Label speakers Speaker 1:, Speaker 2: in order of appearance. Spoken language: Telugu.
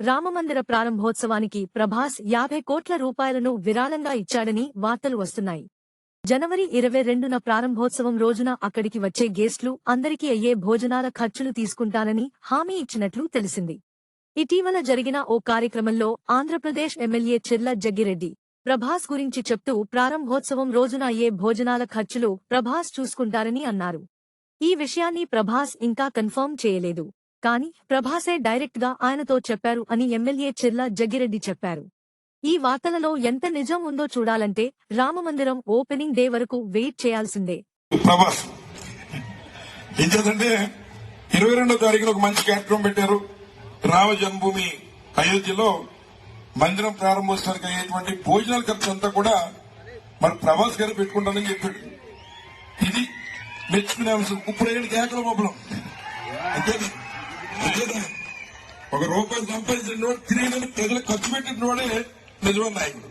Speaker 1: రామమందిర ప్రారంభోత్సవానికి ప్రభాస్ యాభై కోట్ల రూపాయలను విరాళంగా ఇచ్చాడని వార్తలు వస్తున్నాయి. జనవరి ఇరవై రెండున ప్రారంభోత్సవం రోజున అక్కడికి వచ్చే గెస్ట్లు అందరికీ అయ్యే భోజనాల ఖర్చులు తీసుకుంటానని హామీ ఇచ్చినట్లు తెలిసింది. ఇటీవల జరిగిన ఓ కార్యక్రమంలో ఆంధ్రప్రదేశ్ ఎమ్మెల్యే చిర్ల జగ్గిరెడ్డి ప్రభాస్ గురించి చెప్తూ ప్రారంభోత్సవం రోజున అయ్యే భోజనాల ఖర్చులు ప్రభాస్ చూసుకుంటారని అన్నారు. ఈ విషయాన్ని ప్రభాస్ ఇంకా కన్ఫర్మ్ చేయలేదు. కానీ ప్రభాసే డైరెక్ట్గా ఆయనతో చెప్పారు అని ఎమ్మెల్యే చిర్ల జగ్గిరెడ్డి చెప్పారు. ఈ వార్తలలో ఎంత నిజం ఉందో చూడాలంటే రామమందిరం ఓపెనింగ్ డే వరకు వెయిట్ చేయాల్సిందే.
Speaker 2: ప్రభాస్ ఏంటంటే ఇరవై రెండో తారీఖున ఒక మంచి కార్యక్రమం పెట్టారు. రామ జన్మభూమి అయోధ్యలో మందిరం ప్రారంభోత్సవానికి అయ్యేటువంటి భోజనాల ఖర్చు అంతా కూడా మన ప్రభాస్ గారు పెట్టుకుంటానని చెప్పాడు. ఇది మెచ్చుకునే అంశం. ఇప్పుడు ఏంటి కేకల మొబలం అంతేనా? ఒక రూపాయి సంపాదించిన వాడు తిరిగి ప్రజలకు ఖర్చు పెట్టిన వాడే నిజమైన నాయకుడు